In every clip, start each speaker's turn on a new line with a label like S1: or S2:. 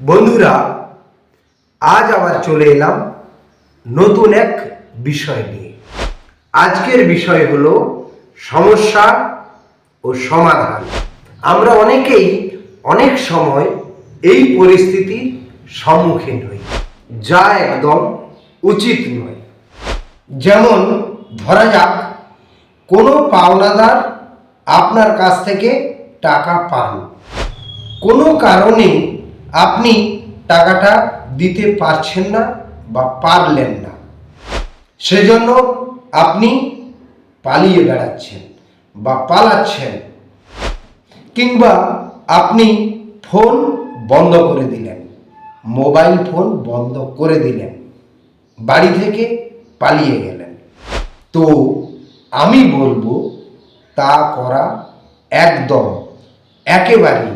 S1: বন্ধুরা, আজ আবার চলে এলাম নতুন এক বিষয় নিয়ে। আজকের বিষয় হলো সমস্যা ও সমাধান। আমরা অনেকেই অনেক সময় এই পরিস্থিতির সম্মুখীন হই, যা একদম উচিত নয়। যেমন ধরা যাক, কোনো পাওনাদার আপনার কাছ থেকে টাকা পান। কোনো কারণে আপনি টাকাটা দিতে পারছেন না বা পারলেন না। সেজন্য আপনি পালিয়ে বেড়াচ্ছেন বা পালাচ্ছেন। কিংবা আপনি ফোন বন্ধ করে দিলেন। মোবাইল ফোন বন্ধ করে দিলেন। বাড়ি থেকে পালিয়ে গেলেন। তো আমি বলব, তা করা একদম একেবারেই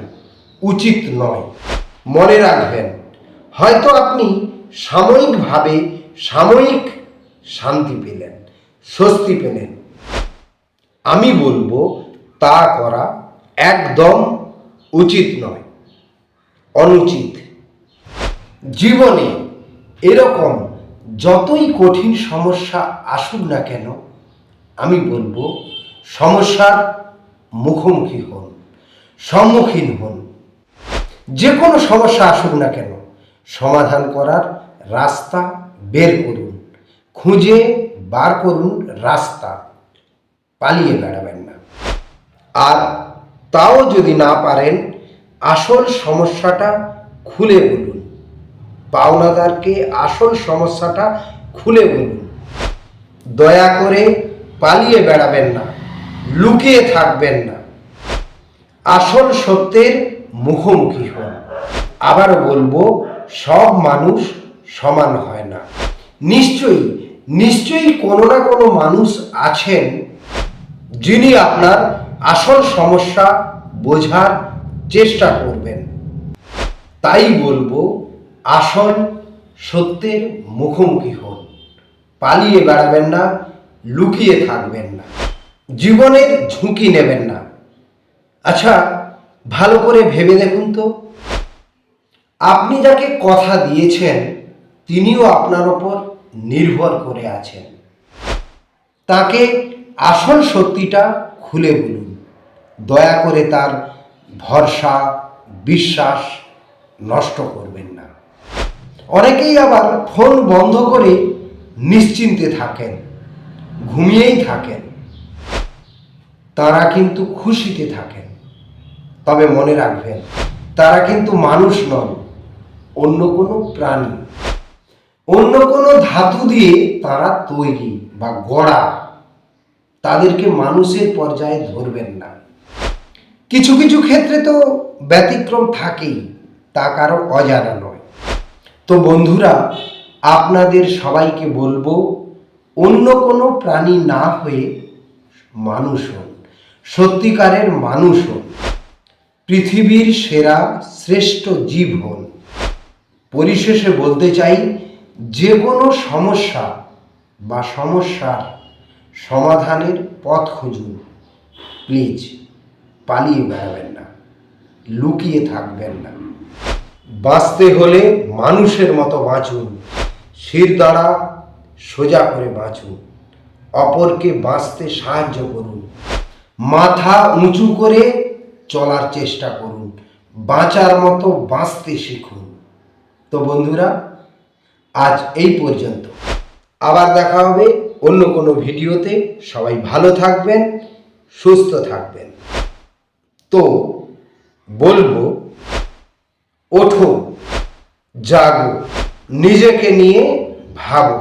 S1: উচিত নয়। মনে রাখবেন। হয়তো আপনি সাময়িকভাবে সাময়িক শান্তি পেলেন, স্বস্তি পেলেন। আমি বলব, তা করা একদম উচিত নয়, অনুচিত। জীবনে এরকম যতই কঠিন সমস্যা আসুক না কেন, আমি বলব, সমস্যার মুখোমুখি হন, সম্মুখীন হন। যে কোনো সমস্যা আসুক না কেন, সমাধান করার রাস্তা বের করুন, খুঁজে বার করুন রাস্তা, পালিয়ে বেড়াবেন না। আর তাও যদি না পারেন, আসল সমস্যাটা খুলে বলুন, পাওনাদারকে আসল সমস্যাটা খুলে বলুন। দয়া করে পালিয়ে বেড়াবেন না, লুকিয়ে থাকবেন না। আসল সত্যের মুখোমুখি হন আবার বলব, সব মানুষ সমান হয় না। নিশ্চয়ই নিশ্চয়ই কোনো না কোনো মানুষ আছেন যিনি আপনার আসল সমস্যা বোঝার চেষ্টা করবেন। তাই বলব, আসল সত্যের মুখোমুখি হন। পালিয়ে বেড়াবেন না, লুকিয়ে থাকবেন না। জীবনের ঝুঁকি নেবেন না। আচ্ছা ভালো করে ভেবে দেখুন তো। আপনি যাকে কথা দিয়েছেন, তিনিও আপনার ওপর নির্ভর করে আছেন। তাকে আসল সত্যিটা খুলে বলুন। দয়া করে তার ভরসা, বিশ্বাস নষ্ট করবেন না। অনেকেই আবার ফোন বন্ধ করে নিশ্চিন্তে থাকেন, ঘুমিয়েই থাকেন। তারা কিন্তু খুশিতে থাকেন। তবে মনে রাখবেন, তারা কিন্তু মানুষ নন, অন্য কোনো প্রাণী। অন্য কোনো ধাতু দিয়ে তারা তৈরি বা গড়া। তাদেরকে মানুষের পর্যায়ে ধরবেন না। কিছু কিছু ক্ষেত্রে তো ব্যতিক্রম থাকেই, তা কারও অজানা নয়। তো বন্ধুরা, আপনাদের সবাইকে বলব, অন্য কোনো প্রাণী না হয়ে মানুষ হন, সত্যিকারের মানুষ হন। পৃথিবীর সেরা শ্রেষ্ঠ জীব হন। পরিশেষে বলতে চাই, যে কোনো সমস্যা বা সমস্যার সমাধানের পথ খুঁজুন। প্লিজ, পালিয়ে বেড়াবেন না, লুকিয়ে থাকবেন না। বাঁচতে হলে মানুষের মতো বাঁচুন, শির দ্বারা সোজা করে বাঁচুন, অপরকে বাঁচতে সাহায্য করুন। মাথা উঁচু করে চলার চেষ্টা করুন। বাঁচার মতো বাঁচতে শিখুন। তো বন্ধুরা, আজ এই পর্যন্ত। আবার দেখা হবে অন্য কোনো ভিডিওতে। সবাই ভালো থাকবেন, সুস্থ থাকবেন। তো বলব, ওঠো, জাগো, নিজেকে নিয়ে ভাবো।